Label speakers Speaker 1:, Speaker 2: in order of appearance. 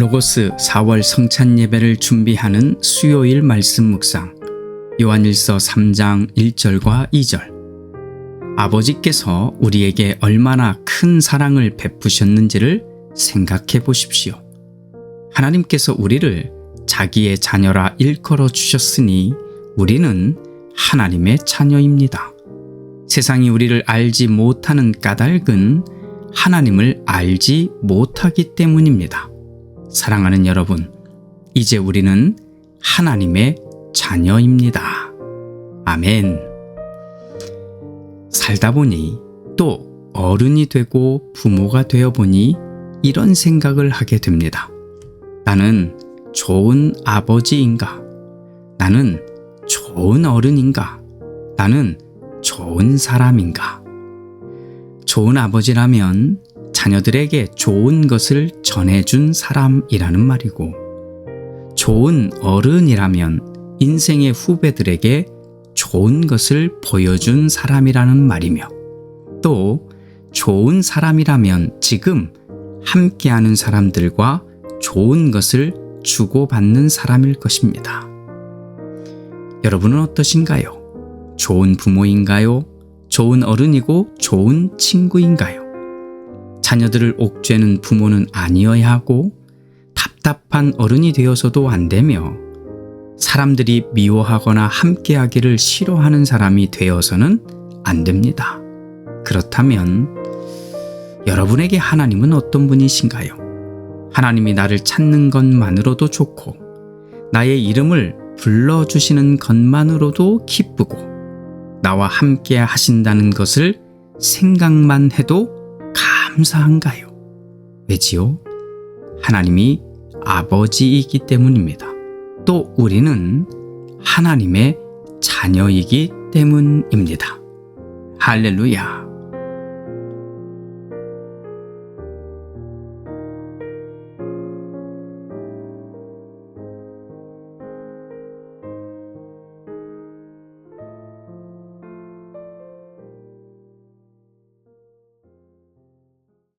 Speaker 1: 로고스 4월 성찬 예배를 준비하는 수요일 말씀 묵상 요한일서 3장 1절과 2절 아버지께서 우리에게 얼마나 큰 사랑을 베푸셨는지를 생각해 보십시오. 하나님께서 우리를 자기의 자녀라 일컬어 주셨으니 우리는 하나님의 자녀입니다. 세상이 우리를 알지 못하는 까닭은 하나님을 알지 못하기 때문입니다. 사랑하는 여러분, 이제 우리는 하나님의 자녀입니다. 아멘. 살다 보니 또 어른이 되고 부모가 되어 보니 이런 생각을 하게 됩니다. 나는 좋은 아버지인가? 나는 좋은 어른인가? 나는 좋은 사람인가? 좋은 아버지라면 자녀들에게 좋은 것을 전해준 사람이라는 말이고, 좋은 어른이라면 인생의 후배들에게 좋은 것을 보여준 사람이라는 말이며, 또 좋은 사람이라면 지금 함께하는 사람들과 좋은 것을 주고받는 사람일 것입니다. 여러분은 어떠신가요? 좋은 부모인가요? 좋은 어른이고 좋은 친구인가요? 자녀들을 옥죄는 부모는 아니어야 하고 답답한 어른이 되어서도 안 되며 사람들이 미워하거나 함께하기를 싫어하는 사람이 되어서는 안 됩니다. 그렇다면 여러분에게 하나님은 어떤 분이신가요? 하나님이 나를 찾는 것만으로도 좋고 나의 이름을 불러주시는 것만으로도 기쁘고 나와 함께 하신다는 것을 생각만 해도 감사한가요? 왜지요? 하나님이 아버지이기 때문입니다. 또 우리는 하나님의 자녀이기 때문입니다. 할렐루야.